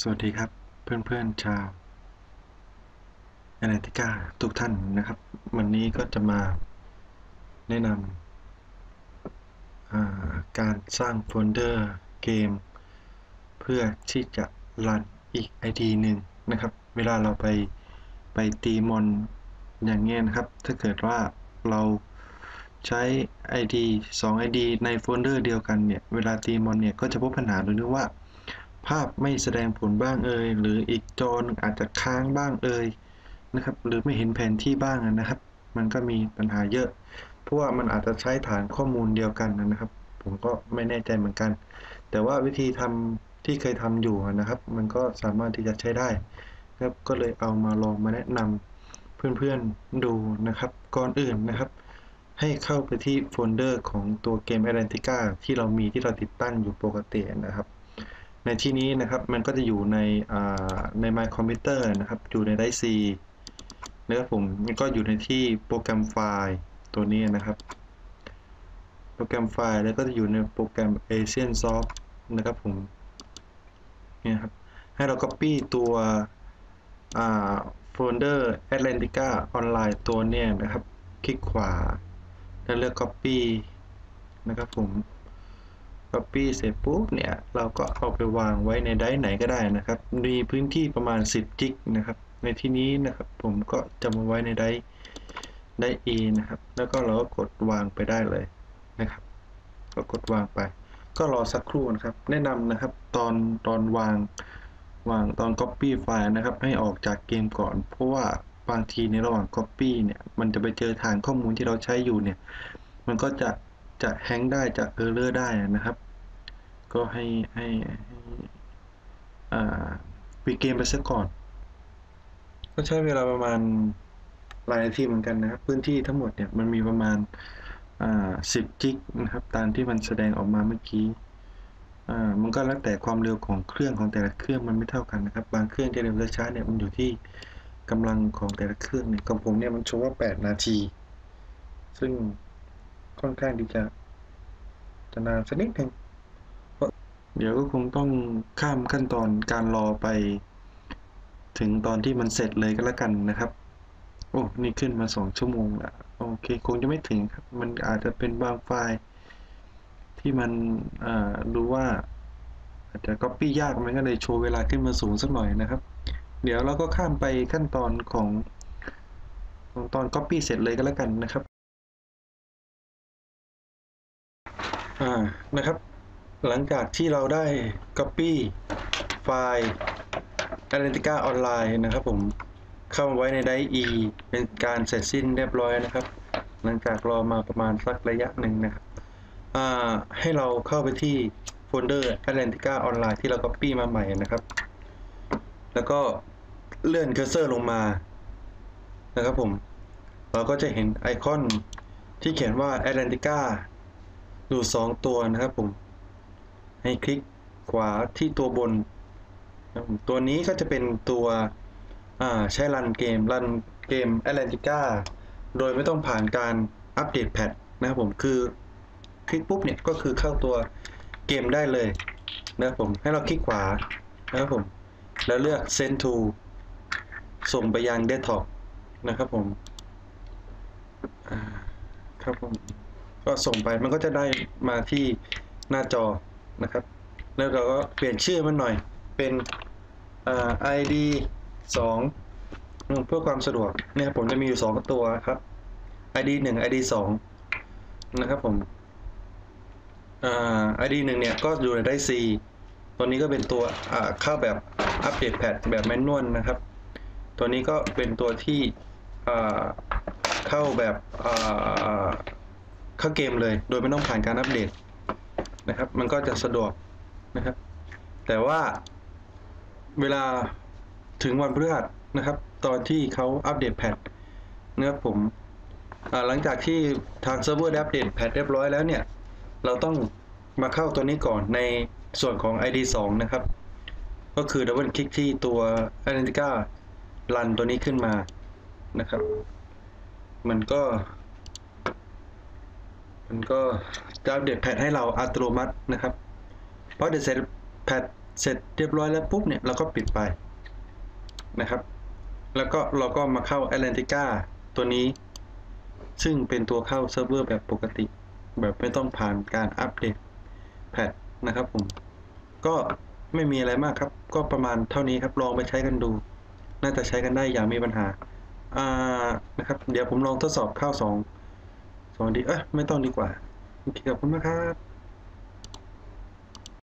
สวัสดีครับเพื่อนๆชาวแอนาติกาทุกท่านนะครับ วันนี้ก็จะมาแนะนำการสร้างโฟลเดอร์เกม เพื่อที่จะรันอีก ID หนึ่งนะครับ เวลาเราไปไปตีมอนอย่างเงี้ยนะครับ ถ้าเกิดว่าเราใช้ ID 2 ID ในโฟลเดอร์เดียวกันเนี่ย เวลาตีมอนเนี่ย ก็จะพบปัญหาตรงที่ว่า ภาพไม่แสดงผลบ้างเอ่ยหรืออีกจอนึงอาจจะค้างบ้างเอ่ยนะครับ หรือไม่เห็นแผนที่บ้างนะครับ มันก็มีปัญหาเยอะ เพราะว่ามันอาจจะใช้ฐานข้อมูลเดียวกันนะครับ ผมก็ไม่แน่ใจเหมือนกัน แต่ว่าวิธีทำที่เคยทำอยู่นะครับ มันก็สามารถที่จะใช้ได้ครับก็เลยเอามาลองมาแนะนำเพื่อนๆดูนะครับ ก่อนอื่นนะครับ ให้เข้าไปที่โฟลเดอร์ของตัวเกม Atlantica ที่เรามีที่เราติดตั้งอยู่ปกตินะครับ ในที่นี้นะครับมันก็จะอยู่ในใน My Computer นะครับอยู่ในไดซีนะครับผมก็อยู่ในที่โปรแกรมไฟล์ตัวนี้นะครับ โปรแกรมไฟล์แล้วก็จะอยู่ในโปรแกรม Asian Soft นะครับผมเนี่ยครับให้เรา Copy ตัวโฟลเดอร์ Atlantica Online ตัวเนี้ยนะครับ คลิกขวา แล้วเลือก Copy นะครับผม Copy เสร็จปุ๊บเนี่ยเราก็เอาไปวางไว้ในไดร์ไหนก็ได้นะครับ มีพื้นที่ประมาณ 10จิกนะครับ ในที่นี้นะครับผมก็จะมาไว้ในไดร์ไดร์ E นะครับ แล้วก็เราก็กดวางไปได้เลยนะครับ ก็กดวางไป ก็รอสักครู่นะครับ แนะนำนะครับตอนตอนวางวางตอน Copy ไฟล์นะครับ ให้ออกจากเกมก่อน เพราะว่าบางทีในระหว่าง Copy เนี่ยมันจะไปเจอฐานข้อมูลที่เราใช้อยู่เนี่ย มันก็จะ จะแฮงได้จะเออร์เลอร์ได้นะครับ ก็ให้ให้ให้อ่าปิดเกมไปซะก่อน ก็ใช้เวลาประมาณหลายนาทีเหมือนกันนะครับ พื้นที่ทั้งหมดเนี่ยมันมีประมาณอ่าสิบจิกนะครับ ตามที่มันแสดงออกมาเมื่อกี้อ่ามันก็แล้วแต่ความเร็วของเครื่องของแต่ละเครื่องมันไม่เท่ากันนะครับ บางเครื่องจะเร็วช้าเนี่ยมันอยู่ที่กำลังของแต่ละเครื่องเนี่ยของผมเนี่ยมันโชว์ว่าแปดนาที ซึ่ง ค่อนข้างที่จะจะนานสักนิดหนึ่งเดี๋ยวก็คงต้องข้ามขั้นตอนการรอไป ถึงตอนที่มันเสร็จเลยก็แล้วกันนะครับ โอ้นี่ขึ้นมาสองชั่วโมงแล้วโอเคคงจะไม่ถึงครับ มันอาจจะเป็นบางไฟล์ที่มันดูว่า อาจจะ Copy ยากมันก็เลยโชว์เวลาขึ้นมาสูงสักหน่อยนะครับ เดี๋ยวเราก็ข้ามไปขั้นตอนของของตอน Copy เสร็จเลยก็แล้วกันนะครับ อ่านะครับ หลังจากที่เราได้ Copy ไฟล์ Atlantica Online นะครับผมเข้ามาไว้ในได E เป็นการเสร็จสิ้นเรียบร้อยนะครับ หลังจากรอมาประมาณสักระยะหนึ่งนะครับให้เราเข้าไปที่โฟลเดอร์ Atlantica Online ที่เรา Copy มาใหม่นะครับ แล้วก็เลื่อนเคอร์เซอร์ลงมานะครับผม เราก็จะเห็นไอคอนที่เขียนว่า Atlantica อยู่ 2 ตัวนะครับผม ให้คลิกขวาที่ตัวบน ตัวนี้ก็จะเป็นตัวใช้รันเกม รันเกม Atlantica โดยไม่ต้องผ่านการอัปเดตแพทนะครับผมคือคลิกปุ๊บเนี่ยก็คือเข้าตัวเกมได้เลยนะครับผมให้เราคลิกขวานะครับผมแล้วเลือก send to ส่งไปยัง desktop นะครับผมครับผม ก็ส่งไปมันก็จะได้มาที่หน้าจอนะครับ แล้วเราก็เปลี่ยนชื่อมันหน่อยเป็นอ่า ID 2เพื่อความสะดวกเนี่ยผมจะมีอยู่ 2 ตัวครับ ID 1 ID 2นะครับผมอ่า ID 1เนี่ยก็อยู่ในได้ C ตัวนี้ก็เป็นตัวอ่าเข้าแบบอัปเดตแพทแบบแมนนวลนะครับ ตัวนี้ก็เป็นตัวที่อ่าเข้าแบบอ่า เข้าเกมเลย โดยไม่ต้องผ่านการอัปเดตนะครับ มันก็จะสะดวกนะครับ แต่ว่าเวลาถึงวันพฤหัสนะครับ ตอนที่เขาอัปเดตแพทนะครับผมหลังจากที่ทางเซิร์ฟเวอร์ได้อัปเดตแพทเรียบร้อยแล้วเนี่ย เราต้องมาเข้าตัวนี้ก่อนในส่วนของ ID 2 นะครับ ก็คือดับเบิลคลิกที่ตัว Atlantica รันตัวนี้ขึ้นมานะครับ มันก็ มันก็จะอัปเดตแพทให้เราอัตโนมัตินะครับเพราะเดตเสร็จแพทเสร็จเรียบร้อยแล้วปุ๊บเนี่ยเราก็ปิดไปนะครับ แล้วก็เราก็มาเข้า Atlantica ตัวนี้ ซึ่งเป็นตัวเข้าเซิร์ฟเวอร์แบบปกติ แบบไม่ต้องผ่านการอัปเดตแพทนะครับผม ก็ไม่มีอะไรมากครับ ก็ประมาณเท่านี้ครับ ลองไปใช้กันดู น่าจะใช้กันได้อย่างมีปัญหา อ่า นะครับ เดี๋ยวผมลองทดสอบเข้า สวัสดีเอ้ยไม่ต้องดีกว่าโอเคขอบคุณมากครับ